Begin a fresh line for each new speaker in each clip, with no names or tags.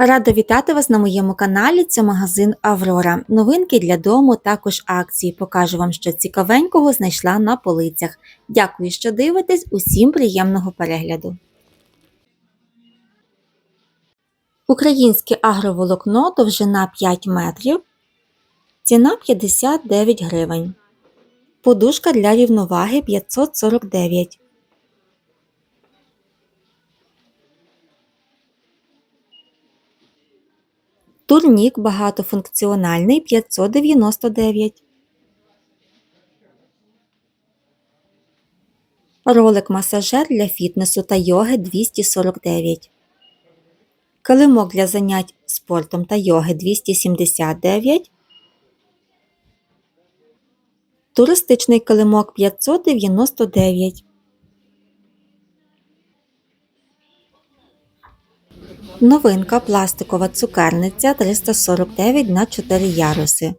Рада вітати вас на моєму каналі. Це магазин Аврора. Новинки для дому, також акції. Покажу вам, що цікавенького знайшла на полицях. Дякую, що дивитесь. Усім приємного перегляду. Українське агроволокно довжина 5 метрів. Ціна 59 гривень. Подушка для рівноваги 549. Турнік багатофункціональний 599. Ролик масажер для фітнесу та йоги 249. Килимок для занять спортом та йоги 279. Туристичний килимок 599. Новинка пластикова цукерниця 349 на 4 яруси.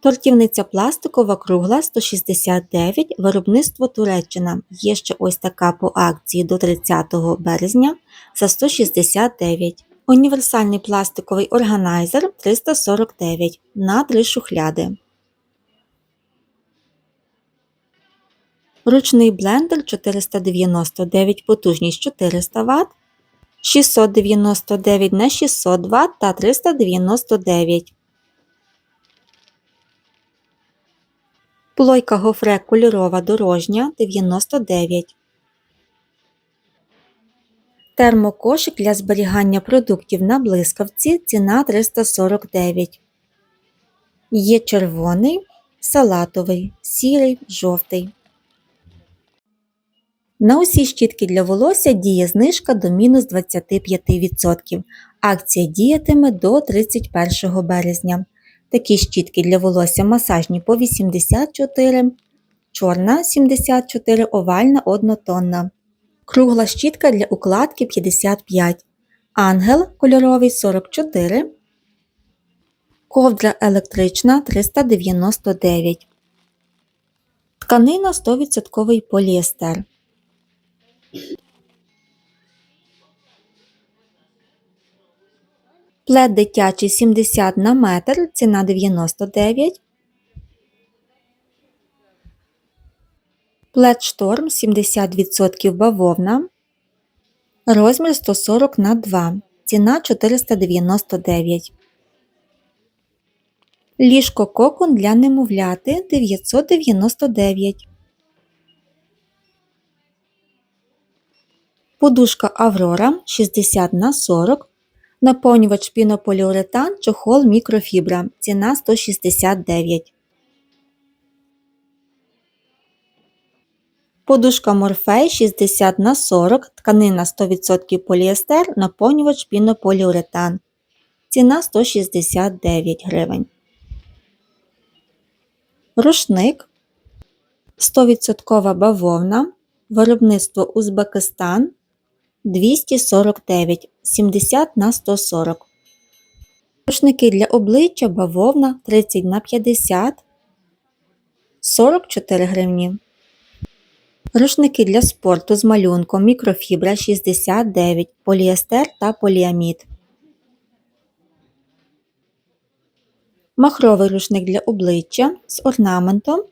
Тортівниця пластикова кругла 169, виробництво Туреччина. Є ще ось така по акції до 30 березня за 169. Універсальний пластиковий органайзер 349 на 3 шухляди. Ручний блендер 499 потужність 400 Вт, 699 на 600 Вт та 399. Плойка гофре кольорова дорожня 99. Термокошик для зберігання продуктів на блискавці ціна 349. Є червоний, салатовий, сірий, жовтий. На усі щітки для волосся діє знижка до мінус 25%. Акція діятиме до 31 березня. Такі щітки для волосся масажні по 84, чорна 74, овальна однотонна. Кругла щітка для укладки 55, ангел кольоровий 44, ковдра електрична 399, тканина 100% поліестер. Плед дитячий 70 на метр, ціна 99. Плед шторм 70% бавовна. Розмір 140 на 2. Ціна 499. Ліжко кокон для немовляти 999. Подушка Аврора 60 на 40. Наповнювач пінополіуретан чохол мікрофібра. Ціна 169. Подушка Морфей 60 на 40, тканина 100% поліестер, наповнювач пінополіуретан. Ціна 169 гривень. Рушник 100% бавовна. Виробництво Узбекистан 249 70 на 140. Рушники для обличчя бавовна 30 на 50 44 гривні. Рушники для спорту з малюнком мікрофібра 69, поліестер та поліамід. Махровий рушник для обличчя з орнаментом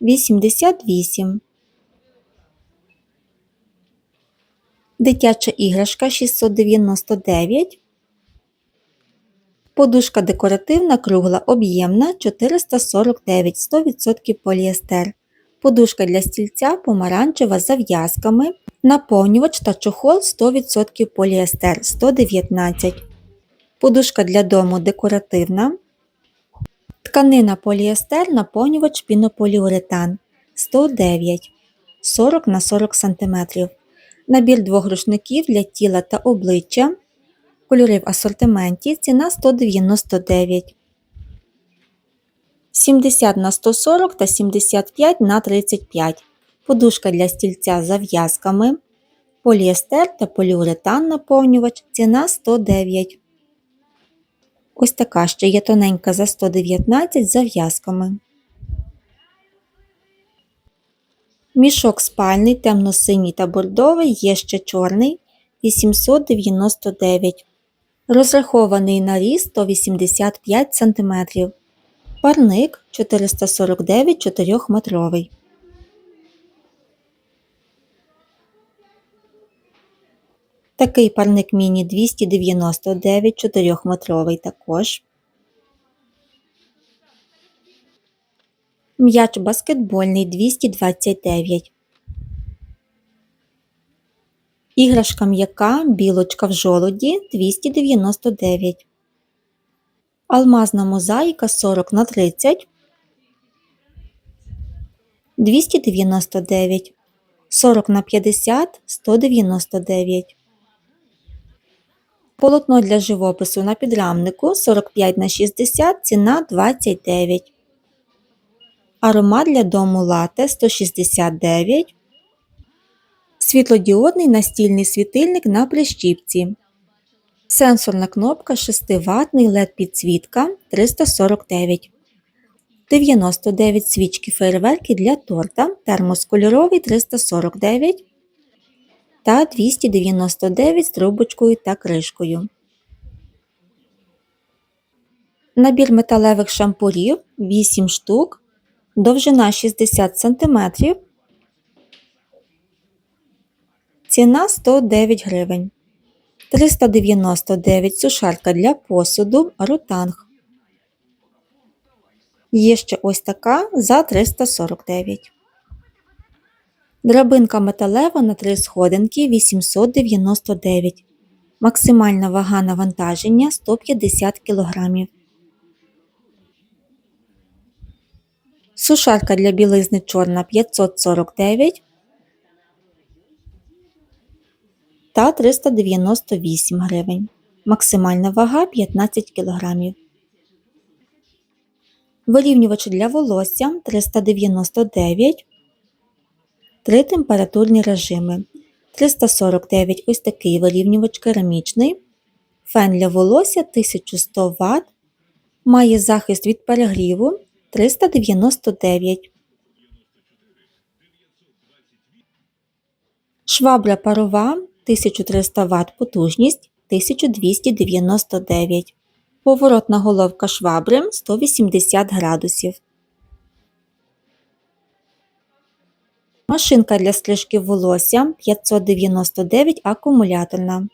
88. Дитяча іграшка 699. Подушка декоративна кругла об'ємна 449 100% поліестер. Подушка для стільця помаранчева з зав'язками. Наповнювач та чохол 100% поліестер 119. Подушка для дому декоративна. Тканина поліестер наповнювач пінополіуретан 109 40 на 40 см. Набір двох рушників для тіла та обличчя. Кольори в асортименті. Ціна 199. 70 на 140 та 75 на 35 подушка для стільця з зав'язками, поліестер та поліуретан наповнювач, ціна 109. Ось така ще є тоненька за 119 з зав'язками. Мішок спальний, темно-синій та бордовий, є ще чорний 899. Розрахований на ріст 185 см. Парник 449 4-метровий. Такий парник міні 299 4-метровий також. М'яч баскетбольний 229. Іграшка м'яка білочка в жолуді 299. Алмазна мозаїка 40 на 30 299. 40 на 50 199. Полотно для живопису на підрамнику 45 на 60 ціна 29. Аромат для дому лате 169. Світлодіодний настільний світильник на прищіпці. Сенсорна кнопка 6 ватний LED підсвітка 349. 99 свічки фейерверки для торта. Термос кольоровий 349 та 299 з трубочкою та кришкою. Набір металевих шампурів 8 штук. Довжина 60 см. Ціна 109 гривень. 399 сушарка для посуду ротанг. Є ще ось така за 349. Драбинка металева на 3 сходинки 899. Максимальна вага навантаження 150 кг. Сушарка для білизни чорна 549 та 398 гривень. Максимальна вага 15 кг. Вирівнювач для волосся 399 Три температурні режими. 349 ось такий вирівнювач керамічний. Фен для волосся 1100 Вт. Має захист від перегріву 399. Швабра парова 1300 Вт потужність 1299. Поворотна головка швабри 180 градусів. Машинка для стрижки волосся 599 акумуляторна.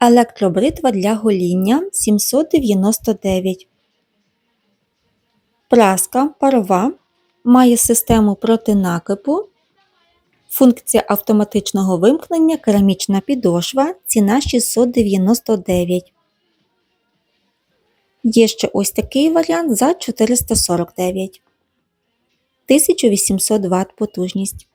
Електробритва для гоління 799. Праска парова. Має систему проти накипу. Функція автоматичного вимкнення керамічна підошва. Ціна 699. Є ще ось такий варіант за 449. 1800 Вт потужність.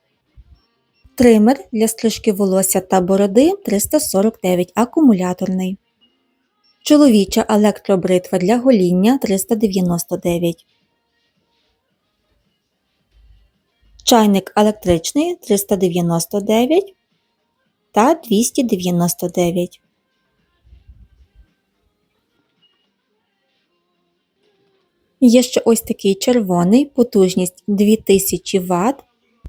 Тример для стрижки волосся та бороди 349 акумуляторний. Чоловіча електробритва для гоління 399. Чайник електричний 399 та 299. Є ще ось такий червоний, потужність 2000 Вт,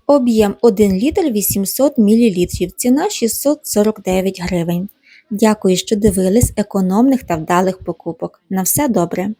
об'єм 1 літр 800 мл, ціна 649 гривень. Дякую, що дивились економних та вдалих покупок. На все добре!